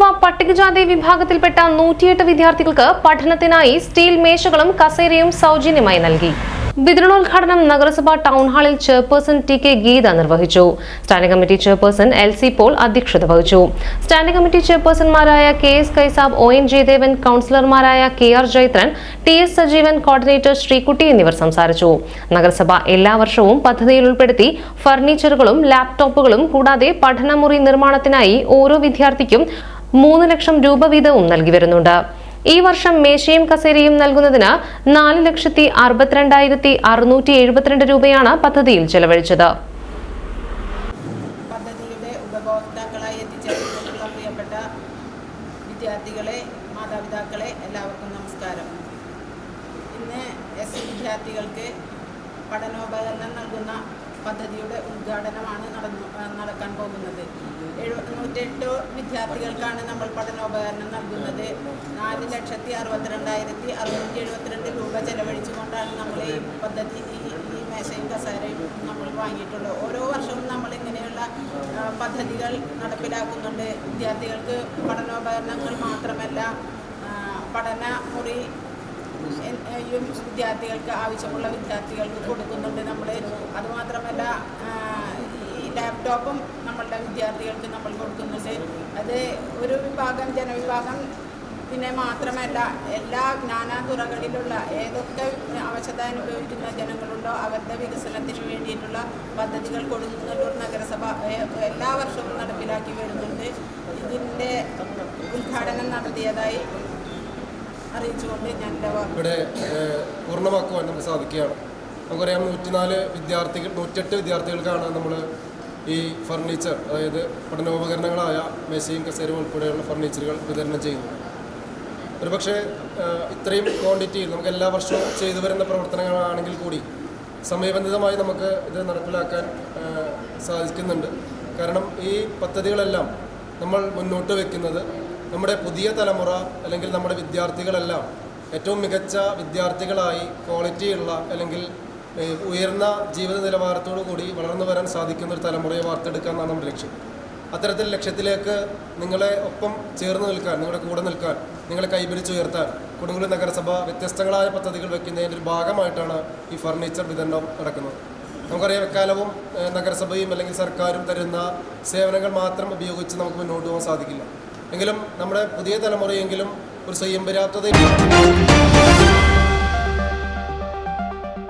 നഗരസഭ പട്ടികജാതി വിഭാഗത്തിൽപ്പെട്ട നൂറ്റിയെട്ട് വിദ്യാർത്ഥികൾക്ക് പഠനത്തിനായി സ്റ്റീൽ മേശകളും കസേരയും സൗജന്യമായി നൽകി. വിതരണോദ്ഘാടനം നഗരസഭ ടൗൺ ഹാളിൽ ചെയർപേഴ്സൺ ടി കെ ഗീത നിർവഹിച്ചു. Standing committee chairperson L C Paul അധ്യക്ഷത വഹിച്ചു. Standing committee ചെയർപേഴ്സൺമാരായ K S Kaisab O N Jayadevan കൌൺസിലർമാരായ K R Jaithran T S Sajeevan coordinator Sreekutty എന്നിവർ സംസാരിച്ചു. നഗരസഭ എല്ലാ വർഷവും പദ്ധതിയിൽ ഉൾപ്പെടുത്തി ഫർണിച്ചറുകളും ലാപ്ടോപ്പുകളും കൂടാതെ പഠനമുറി നിർമ്മാണത്തിനായി ഓരോ വിദ്യാർത്ഥിക്കും മൂന്ന് ലക്ഷം രൂപ വീതവും നൽകി വരുന്നുണ്ട്. ഈ വർഷം മേശയും കസേരയും നൽകുന്നതിന് നാല് ലക്ഷത്തി അറുപത്തിരണ്ടായിരത്തി അറുന്നൂറ്റി എഴുപത്തിരണ്ട് രൂപയാണ് പദ്ധതിയിൽ ചെലവഴിച്ചത്. പദ്ധതിയുടെ ഉപഭോക്താക്കളായി എത്തിച്ചേർന്നിട്ടുള്ള പ്രിയപ്പെട്ട വിദ്യാർത്ഥികളെ മാതാപിതാക്കളെ എല്ലാവർക്കും നമസ്കാരം. ഇന്ന് എസ് വിദ്യാർത്ഥികൾക്ക് പഠനോപകരണം നൽകുന്ന പദ്ധതിയുടെ ഉദ്ഘാടനമാണ് നടന്നു എഴുപത്തിനൂറ്റെട്ട് വിദ്യാർത്ഥികൾക്കാണ് നമ്മൾ പഠനോപകരണം നൽകുന്നത്. നാല് ലക്ഷത്തി അറുപത്തിരണ്ടായിരത്തി അറുന്നൂറ്റി എഴുപത്തിരണ്ട് രൂപ ചെലവഴിച്ചുകൊണ്ടാണ് നമ്മൾ ഈ പദ്ധതി ഈ മേശയും കസേരയും നമ്മൾ വാങ്ങിയിട്ടുള്ളത്. ഓരോ വർഷവും നമ്മൾ ഇങ്ങനെയുള്ള പദ്ധതികൾ നടപ്പിലാക്കുന്നുണ്ട്. വിദ്യാർത്ഥികൾക്ക് പഠനോപകരണങ്ങൾ മാത്രമല്ല പഠന മുറി വിദ്യാർത്ഥികൾക്ക് ആവശ്യമുള്ള വിദ്യാർത്ഥികൾക്ക് കൊടുക്കുന്നുണ്ട് നമ്മൾ അതുമാത്രമല്ല ഈ ലാപ്ടോപ്പും നമ്മളുടെ വിദ്യാർത്ഥികൾക്ക് നമ്മൾ കൊടുക്കുന്നുണ്ട് അത് ഒരു വിഭാഗം ജനവിഭാഗം പിന്നെ മാത്രമല്ല എല്ലാ ജ്ഞാനാതുറകളിലുള്ള ഏതൊക്കെ അവശത അനുഭവിക്കുന്ന ജനങ്ങളുണ്ടോ അവരുടെ വികസനത്തിന് വേണ്ടിയിട്ടുള്ള പദ്ധതികൾ കൊടുങ്ങല്ലൂർ നഗരസഭ എല്ലാ വർഷവും നടപ്പിലാക്കി വരുന്നുണ്ട്. ഇതിന്റെ ഉദ്ഘാടനം നടത്തിയതായി അറിയിച്ചുകൊണ്ട് ഞാൻ ഇവിടെ പൂർണമാക്കുവാൻ നമുക്ക് സാധിക്കുകയാണ്. നമുക്കറിയാം നൂറ്റിനാല് വിദ്യാർത്ഥികൾ നൂറ്റെട്ട് വിദ്യാർത്ഥികൾക്കാണ് നമ്മൾ ഈ ഫർണിച്ചർ അതായത് പഠനോപകരണങ്ങളായ മെസ്സിയും കസേരയും ഉൾപ്പെടെയുള്ള ഫർണിച്ചറുകൾ വിതരണം ചെയ്യുന്നത് ഒരുപക്ഷെ ഇത്രയും ക്വാണ്ടിറ്റിയിൽ നമുക്ക് എല്ലാ വർഷവും ചെയ്തു വരുന്ന പ്രവർത്തനങ്ങളാണെങ്കിൽ കൂടി സമയബന്ധിതമായി നമുക്ക് ഇത് നടപ്പിലാക്കാൻ സാധിക്കുന്നുണ്ട്. കാരണം ഈ പദ്ധതികളെല്ലാം നമ്മൾ മുന്നോട്ട് വെക്കുന്നത് നമ്മുടെ പുതിയ തലമുറ അല്ലെങ്കിൽ നമ്മുടെ വിദ്യാർത്ഥികളെല്ലാം ഏറ്റവും മികച്ച വിദ്യാർത്ഥികളായി ക്വാളിറ്റിയുള്ള അല്ലെങ്കിൽ ഉയർന്ന ജീവിത നിലവാരത്തോടു കൂടി വളർന്നു വരാൻ സാധിക്കുന്ന ഒരു തലമുറയെ വാർത്തെടുക്കുക എന്നാണ് നമ്മുടെ ലക്ഷ്യം. അത്തരത്തിൽ ലക്ഷ്യത്തിലേക്ക് നിങ്ങളെ ഒപ്പം ചേർന്ന് നിൽക്കാൻ നിങ്ങളുടെ കൂടെ നിൽക്കാൻ നിങ്ങളെ കൈപിടിച്ചുയർത്താൻ കൊടുങ്ങല്ലൂർ നഗരസഭ വ്യത്യസ്തങ്ങളായ പദ്ധതികൾ വയ്ക്കുന്നതിന്റെ ഒരു ഭാഗമായിട്ടാണ് ഈ ഫർണിച്ചർ വിതരണം നടക്കുന്നത്. നമുക്കറിയാം എക്കാലവും നഗരസഭയും അല്ലെങ്കിൽ സർക്കാരും തരുന്ന സേവനങ്ങൾ മാത്രം ഉപയോഗിച്ച് നമുക്ക് മുന്നോട്ട് പോകാൻ സാധിക്കില്ല. എങ്കിലും നമ്മുടെ പുതിയ തലമുറയെങ്കിലും ഒരു സ്വയം